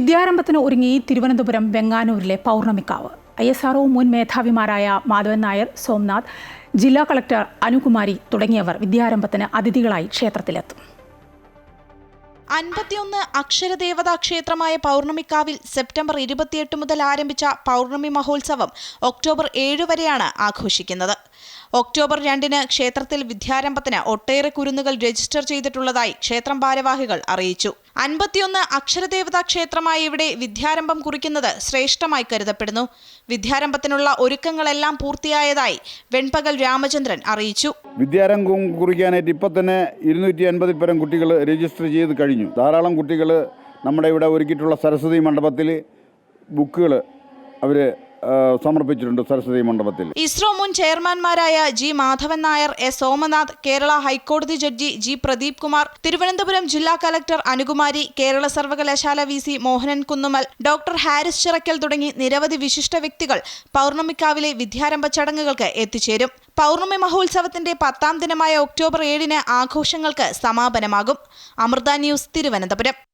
വിദ്യാരംഭത്തിന് ഒരുങ്ങി തിരുവനന്തപുരം വെങ്ങാനൂരിലെ Pournamikavu. I S RO മുൻ മേധാവിമാരായ മാധവൻ നായർ സോംനാഥ് ജില്ലാ കളക്ടർ അനുകുമാരി തുടങ്ങിയവർ വിദ്യാരംഭത്തിന് അതിഥികളായി ക്ഷേത്രത്തിലെത്തും. അൻപത്തിയൊന്ന് അക്ഷരദേവതാ ക്ഷേത്രമായ പൗർണമിക്കാവിൽ സെപ്റ്റംബർ ഇരുപത്തിയെട്ട് മുതൽ ആരംഭിച്ച പൗർണമി മഹോത്സവം ഒക്ടോബർ ഏഴ് വരെയാണ് ആഘോഷിക്കുന്നത്. ഒക്ടോബർ രണ്ടിന് ക്ഷേത്രത്തിൽ വിദ്യാരംഭത്തിന് ഒട്ടേറെ കുരുന്നുകൾ രജിസ്റ്റർ ചെയ്തിട്ടുള്ളതായി ക്ഷേത്രം ഭാരവാഹികൾ അറിയിച്ചു. അൻപത്തിയൊന്ന് അക്ഷരദേവതാ ക്ഷേത്രമായ ഇവിടെ വിദ്യാരംഭം കുറിക്കുന്നത് ശ്രേഷ്ഠമായി കരുതപ്പെടുന്നു. വിദ്യാരംഭത്തിനുള്ള ഒരുക്കങ്ങളെല്ലാം പൂർത്തിയായതായി വെൺപകൽ രാമചന്ദ്രൻ അറിയിച്ചു. വിദ്യാരംഭം കുറിക്കാനായിട്ട് ഇപ്പം തന്നെ ഇരുന്നൂറ്റി അൻപതിൽ പരം കുട്ടികൾ രജിസ്റ്റർ ചെയ്ത് കഴിഞ്ഞു. ധാരാളം കുട്ടികൾ നമ്മുടെ ഇവിടെ ഒരുക്കിയിട്ടുള്ള സരസ്വതി മണ്ഡപത്തിൽ ബുക്കുകൾ അവർ സമർപ്പിച്ചിട്ടുണ്ട് സരസ്വതി മണ്ഡപത്തിൽ. ഇസ്രോ മുൻ ചെയർമാൻമാരായ ജി മാധവൻ നായർ എസ് സോമനാഥ് കേരള ഹൈക്കോടതി ജഡ്ജി ജി പ്രദീപ് കുമാർ തിരുവനന്തപുരം ജില്ലാ കലക്ടർ അനുകുമാരി കേരള സർവകലാശാല V C Mohanan Kunnummal doctor Haris Chirakkal തുടങ്ങി നിരവധി വിശിഷ്ട വ്യക്തികൾ പൗർണമിക്കാവിലെ വിദ്യാരംഭ ചടങ്ങുകൾക്ക് എത്തിച്ചേരും. പൗർണമി മഹോത്സവത്തിന്റെ പത്താം ദിനമായ ഒക്ടോബർ ഏഴിന് ആഘോഷങ്ങൾക്ക് സമാപനമാകും. അമൃത ന്യൂസ് തിരുവനന്തപുരം.